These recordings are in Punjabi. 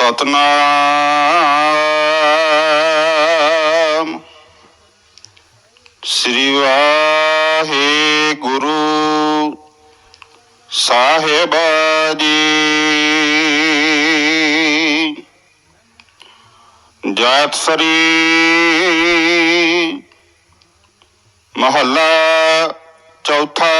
ਸਤਨਾਮ। ਸ੍ਰੀ ਵਾਹਿਗੁਰੂ ਸਾਹਿਬ ਜੀ ਜਾਤ ਸਰੀ ਮਹੱਲਾ ਚੌਥਾ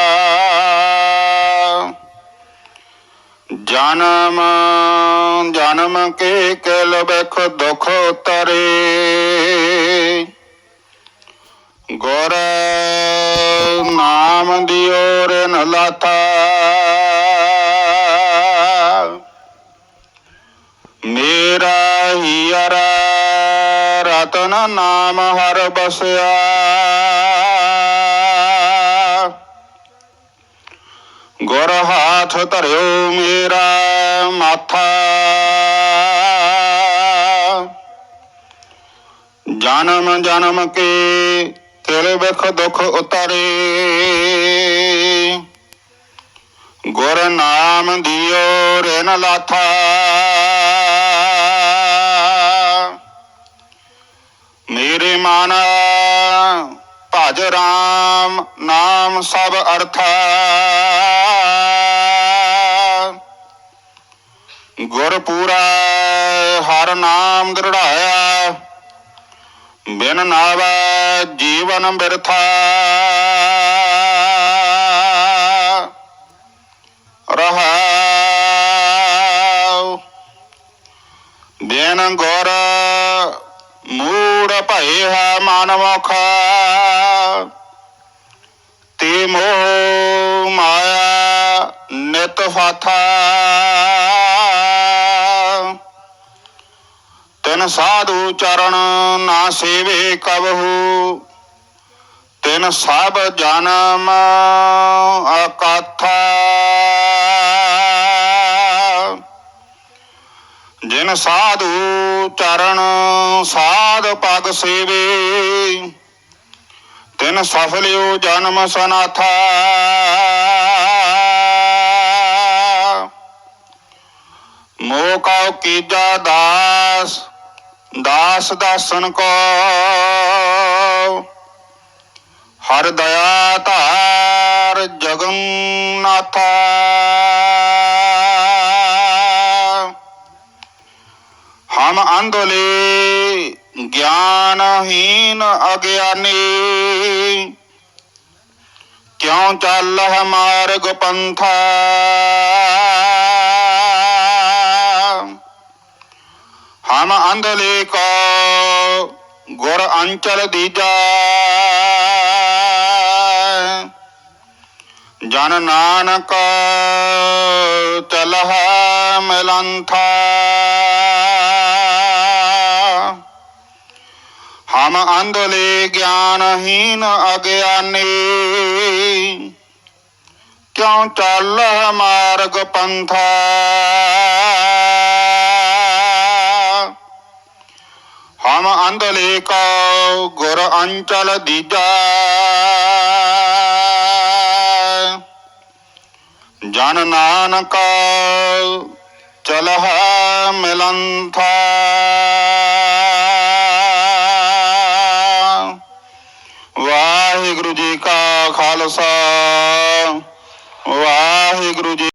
ਜਨਮ ਜਨਮ ਕੇ ਕਿਲ ਬਖ ਦੁਖ ਤਰੇ ਗੁਰ ਨਾਮ ਦਿਓ ਰਨ ਲਾਥਾ ਮੇਰਾ ਹੀਰ ਰਤਨ ਨਾਮ ਹਰ ਬਸਿਆ ਗੁਰ ਹਾਥ ਧਰਿਓ ਮੇਰਾ ਮਾਥਾ। ਜਨਮ ਜਨਮ ਕੇ ਤੇਰੇ ਬਿਖ ਦੁਖ ਉਤਰੇ। ਗੁਰ ਨਾਮ ਦਿਓ ਰੇਨ ਲਾਥਾ। ਮੇਰੇ ਮਨ ਭਜ ਰਾਮ ਨਾਮ ਸਭ ਅਰਥਾ। ਗੁਰ ਪੂਰਾ, ਹਰ ਨਾਮ ਦ੍ਰਿੜਾਇਆ। ਬਿਨ ਨਾਵੈ ਜੀਵਨ ਬਿਰਥਾ। ਰਹਾਉ। ਬਿਨ ਗੁਰ ਮੂੜ ਭਏ ਹੈ ਮਨ ਤੇ ਮੋਹ ਮਾਇਆ ਨਿਤ ਫਾਥਾ। ਤਿਨ ਸਾਧੂ ਚਰਨ ਨਾ ਸੇਵੇ ਕਬਹੂ, ਤਿਨ ਸਭ ਜਨਮ ਅਕਥਾ। ਜਿਨ ਸਾਧੂ ਚਰਨ ਸਾਧ ਪਗ ਸੇਵੇ, ਤਿਨ ਸਫਲਿਓ ਜਨਮ ਸਨਾਥਾ। ਮੋਹ ਕਉ ਕੀਜਾ ਦਾਸ ਦਾਸ ਦਾਸਨ ਕੋ। ਹਰ ਦਇਆ ਧਾਰ ਜਗਨਨਾਥਾ। ਹਮ ਅੰਧਲੇ ਗਿਆਨਹੀਨ ਅਗਿਆਨੀ। ਕਿਉ ਚੱਲ ਮਾਰਗ ਪੰਥਾ। ਹਮ ਅੰਧਲੇ ਕੋ ਗੁਰ ਅੰਚਲ ਦੀਜਾ। ਜਨ ਨਾਨਕ ਚਲਹ ਮਿਲੰਥਾ। ਹਮ ਅੰਧਲੇ ਗਿਆਨਹੀਨ ਅਗਿਆਨੀ। ਕਿਉ ਚੱਲ ਮਾਰਗ ਪੰਥਾ? ਹਮ ਅੰਧਲੇ ਕੋ ਗੁਰ ਅੰਚਲ ਦੀਜਾ। ਜਨ ਨਾਨਕ ਚਲਹ ਮਿਲੰਥਾ।